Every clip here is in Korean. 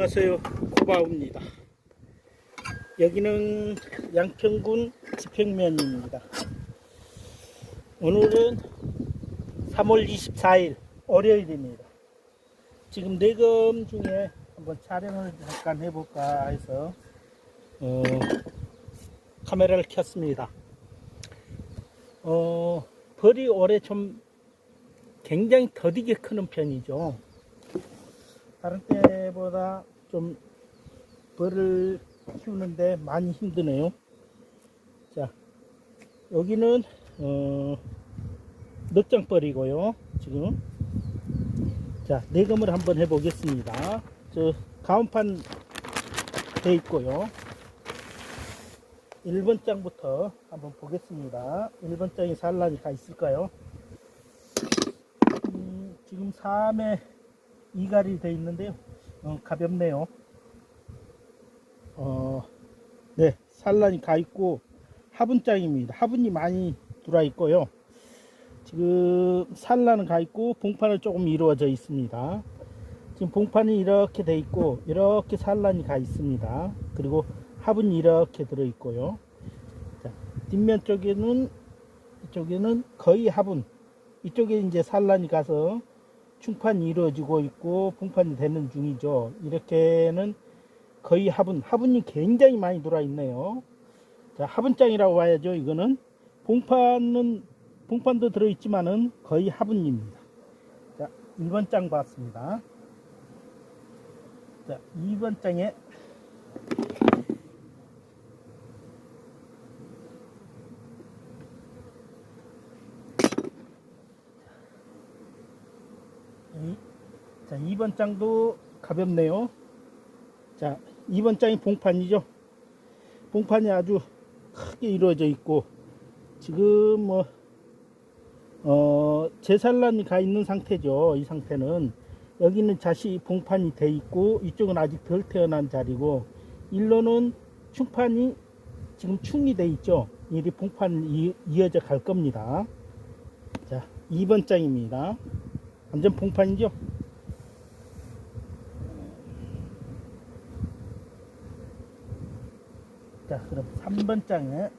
안녕하세요. 고바우입니다. 여기는 양평군 지평면입니다. 오늘은 3월 24일 월요일입니다. 지금 내금 중에 한번 촬영을 잠깐 해볼까 해서 어, 카메라를 켰습니다. 어, 벌이 올해 좀 굉장히 더디게 크는 편이죠 다른 때보다 좀 벌을 키우는데 많이 힘드네요. 자, 여기는 어, 늑장벌이고요. 지금 자 내금을 한번 해 보겠습니다. 저 가운판 돼 있고요. 1번 장부터 한번 보겠습니다. 1번 장이 산란이 가 있을까요? 음, 지금 3에 이갈이 돼 있는데요. 어, 가볍네요. 어, 네, 산란이 가 있고 화분장입니다. 화분이 많이 들어와 있고요. 지금 산란은 가 있고 봉판은 조금 이루어져 있습니다. 지금 봉판이 이렇게 돼 있고 이렇게 산란이 가 있습니다. 그리고 화분이 이렇게 들어 있고요. 자, 뒷면 쪽에는 이쪽에는 거의 화분 이쪽에 이제 산란이 가서 충판이 이루어지고 있고 봉판이 되는 중이죠. 이렇게는 거의 화분, 화분이 굉장히 많이 들어와 있네요. 자, 화분장이라고 봐야죠. 이거는 봉판은 봉판도 들어 있지만은 거의 화분입니다. 자, 1번 장 봤습니다. 자, 2번 장에 자, 2번 장도 가볍네요. 자, 2번 장이 봉판이죠. 봉판이 아주 크게 이루어져 있고, 지금 뭐, 어, 재산란이 가 있는 상태죠. 이 상태는. 여기는 자시 봉판이 돼 있고, 이쪽은 아직 덜 태어난 자리고, 일로는 충판이 지금 충이 돼 있죠. 이 봉판이 이어져 갈 겁니다. 자, 2번 장입니다. 완전 봉판이죠? 자, 그럼 3번 장에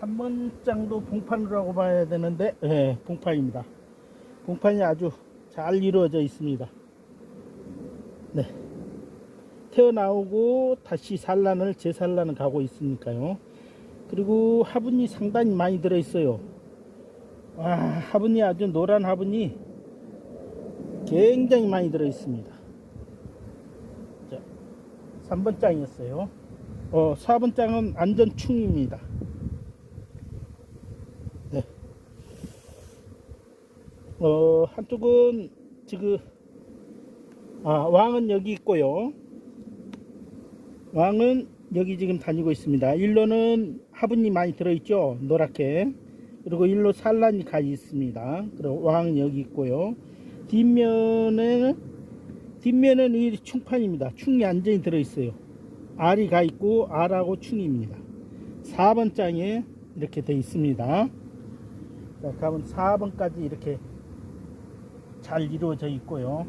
3번 장도 봉판이라고 봐야 되는데, 예, 봉판입니다. 봉판이 아주 잘 이루어져 있습니다. 네. 태어나오고 다시 산란을 재산란을 가고 있으니까요. 그리고 화분이 상당히 많이 들어 있어요. 와, 화분이 아주 노란 화분이 굉장히 많이 들어 있습니다. 자, 3번 장이었어요. 어, 4번 장은 안전충입니다. 네. 어, 한쪽은 지금 아, 왕은 여기 있고요. 왕은 여기 지금 다니고 있습니다. 일로는 화분이 많이 들어있죠. 노랗게. 그리고 일로 산란이 가 있습니다. 그리고 왕은 여기 있고요. 뒷면에는 뒷면은 이 충판입니다. 충이 완전히 들어 있어요. 알이 가 있고 알하고 충입니다. 4번 장에 이렇게 돼 있습니다. 자, 그러면 4번까지 이렇게 잘 이루어져 있고요.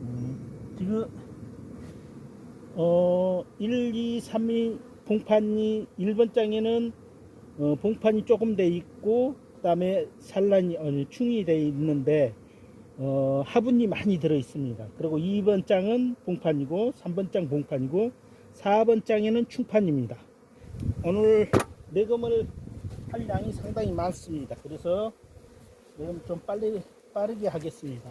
음, 지금 어 1, 2, 3이 봉판이 1번 장에는 어, 봉판이 조금 돼 있고 그 다음에 산란이 어, 충이 돼 있는데 어, 화분이 많이 들어 있습니다. 그리고 2번 장은 봉판이고 3번 장 봉판이고 4번 장에는 충판입니다. 오늘 내검을 할 양이 상당히 많습니다. 그래서 내검 좀 빨리 빠르게 하겠습니다.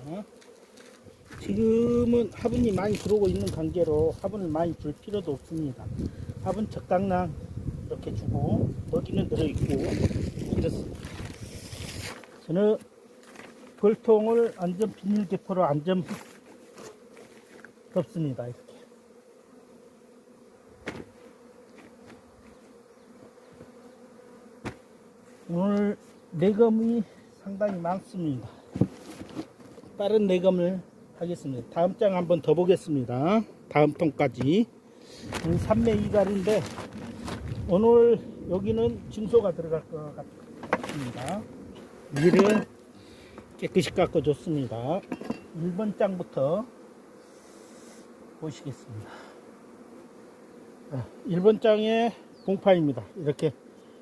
지금은 화분이 많이 들어오고 있는 관계로 화분을 많이 줄 필요도 없습니다. 화분 적당량 이렇게 주고 먹이는 들어 있고 그렇습니다. 저는 벌통을 안전 비닐 대포로 안전 덮습니다. 이렇게. 오늘 내검이 상당히 많습니다. 다른 내검을 하겠습니다. 다음 장 한번 더 보겠습니다. 다음 통까지. 3매 이갈인데 오늘 여기는 증소가 들어갈 것 같습니다. 위를 깨끗이 깎아줬습니다. 1번 장부터 보시겠습니다. 자, 1번 장의 봉판입니다. 이렇게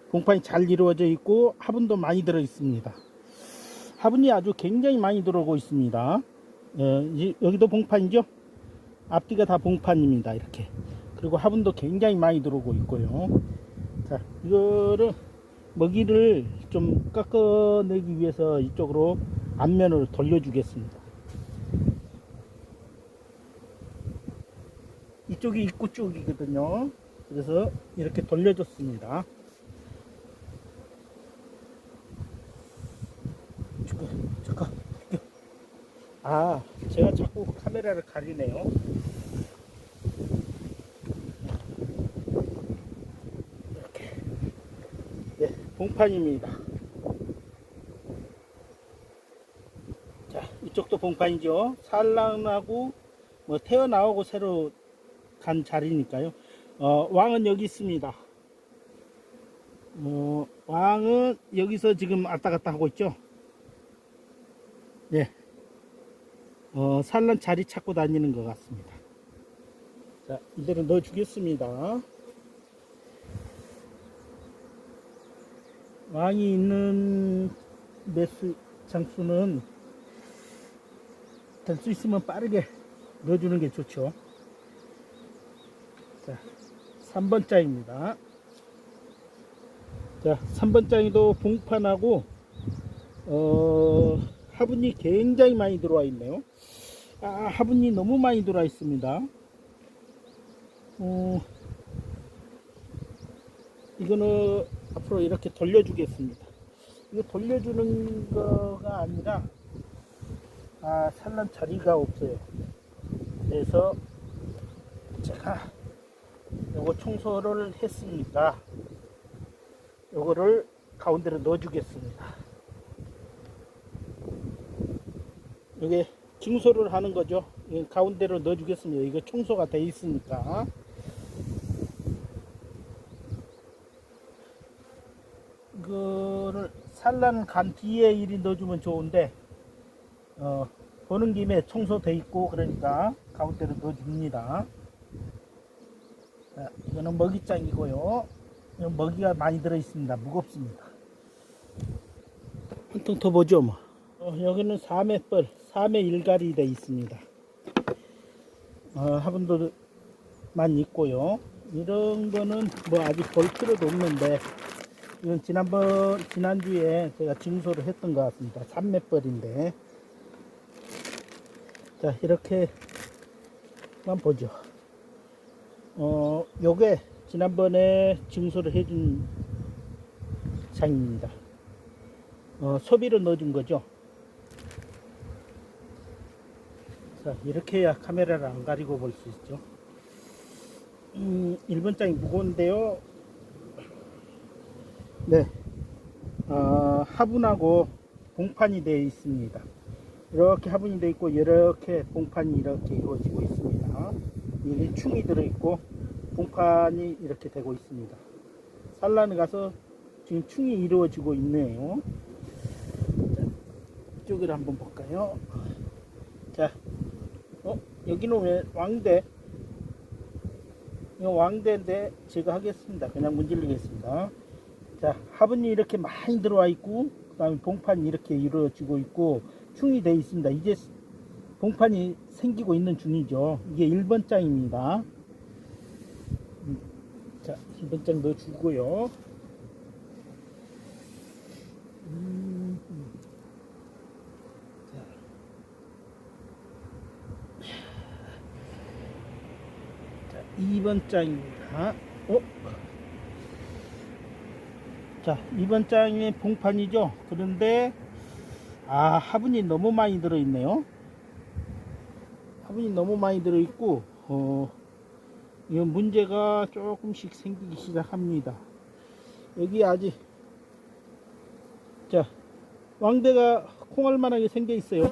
봉판이 잘 이루어져 있고 화분도 많이 들어 있습니다. 화분이 아주 굉장히 많이 들어오고 있습니다. 예, 이- 여기도 봉판이죠? 앞뒤가 다 봉판입니다. 이렇게. 그리고 화분도 굉장히 많이 들어오고 있고요. 자, 이거를 먹이를 좀 깎아내기 위해서 이쪽으로 앞면으로 돌려주겠습니다. 이쪽이 입구 쪽이거든요. 그래서 이렇게 돌려줬습니다. 잠깐, 잠깐. 아, 제가 자꾸 카메라를 가리네요. 이렇게. 네, 봉판입니다. 자, 이쪽도 봉판이죠. 산란하고 뭐 태어나오고 새로 간 자리니까요. 어, 왕은 여기 있습니다. 어, 왕은 여기서 지금 왔다 갔다 하고 있죠. 네. 어, 산란 자리 찾고 다니는 것 같습니다. 자, 이대로 넣어 주겠습니다. 왕이 있는 매수 장수는 될수 있으면 빠르게 넣어주는 게 좋죠. 자, 3번 장입니다. 자, 3번 장이도 봉판하고, 어, 화분이 굉장히 많이 들어와 있네요. 아, 화분이 너무 많이 들어와 있습니다. 어, 이거는 앞으로 이렇게 돌려주겠습니다. 이거 돌려주는 거가 아니라, 아, 산란 자리가 없어요. 그래서 제가 요거 청소를 했으니까 요거를 가운데로 넣어주겠습니다. 이게 증소를 하는 거죠. 가운데로 넣어주겠습니다. 이거 청소가 돼 있으니까. 이거를 산란 간 뒤에 일이 넣어주면 좋은데 어, 보는 김에 청소돼 있고 그러니까 가운데로 넣어줍니다. 자, 이거는 먹이장이고요. 먹이가 많이 들어 있습니다. 무겁습니다. 한 통 더 보죠, 뭐. 어, 여기는 3매 뻘, 3매 일갈이 돼 있습니다. 어, 화분도만 있고요. 이런 거는 뭐 아직 볼 필요도 없는데, 이건 지난번, 지난주에 제가 증소를 했던 것 같습니다. 3매 뻘인데. 자, 이렇게만 보죠. 어, 요게 지난번에 증소를 해준 장입니다. 어, 소비를 넣어준 거죠. 자, 이렇게 해야 카메라를 안 가리고 볼 수 있죠. 음, 1번 장이 무거운데요. 네. 어, 화분하고 봉판이 되어 있습니다. 이렇게 화분이 되어 있고, 이렇게 봉판이 이렇게 이루어지고 있습니다. 여기 충이 들어 있고, 봉판이 이렇게 되고 있습니다. 산란에 가서 지금 충이 이루어지고 있네요. 자, 이쪽을 한번 볼까요? 자, 어, 여기는 왜 왕대? 이거 왕대인데 제가 하겠습니다. 그냥 문질리겠습니다. 자, 화분이 이렇게 많이 들어와 있고, 그 다음에 봉판이 이렇게 이루어지고 있고, 충이 되어 있습니다. 이제 봉판이 생기고 있는 중이죠. 이게 1번 장입니다. 음, 자, 1번 장 넣어주고요. 자, 자, 2번 장입니다. 어? 자, 2번 장이 봉판이죠. 그런데, 아, 화분이 너무 많이 들어있네요. 화분이 너무 많이 들어있고, 어, 이건 문제가 조금씩 생기기 시작합니다. 여기 아직, 자, 왕대가 콩알만하게 생겨 있어요.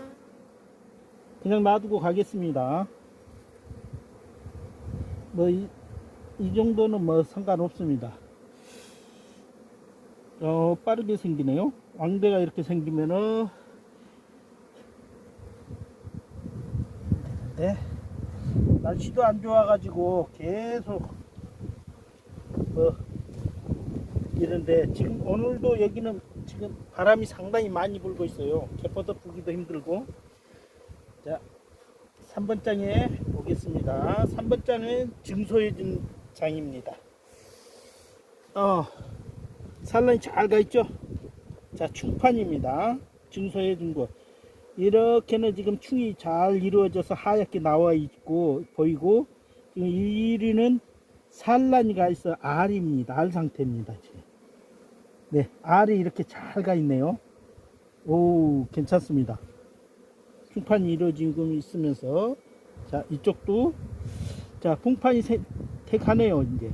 그냥 놔두고 가겠습니다. 뭐, 이, 이 정도는 뭐 상관없습니다. 어, 빠르게 생기네요. 왕대가 이렇게 생기면은, 네. 날씨도 안 좋아가지고 계속 뭐 이런데 지금 오늘도 여기는 지금 바람이 상당히 많이 불고 있어요. 개포도 부기도 힘들고 자 3번 장에 보겠습니다. 3번 장은 증소해진 장입니다. 어 산란이 잘 가 있죠? 자 충판입니다. 증소해준 거. 이렇게는 지금 충이 잘 이루어져서 하얗게 나와 있고 보이고 지금 1위는 산란이 가 있어 알입니다. 알 상태입니다. 지금. 네, 알이 이렇게 잘 가 있네요. 오, 괜찮습니다. 충판이 이루어지고 있으면서 자 이쪽도 자 풍판이 택하네요 이제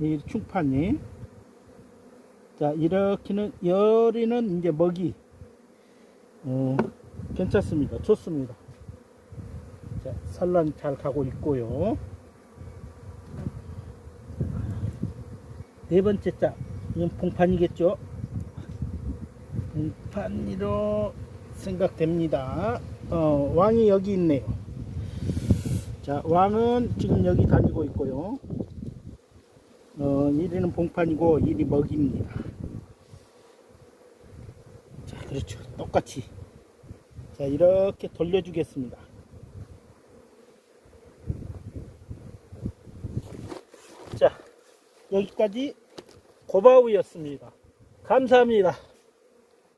이 충판이 자 이렇게는 열이는 이제 먹이 어, 괜찮습니다. 좋습니다. 자, 산란 잘 가고 있고요. 네 번째 짝, 이건 봉판이겠죠? 봉판이로 생각됩니다. 어, 왕이 여기 있네요. 자, 왕은 지금 여기 다니고 있고요. 어, 1위는 봉판이고 1위 먹입니다. 자, 그렇죠. 똑같이. 자, 이렇게 돌려주겠습니다. 자, 여기까지 고바우였습니다. 감사합니다.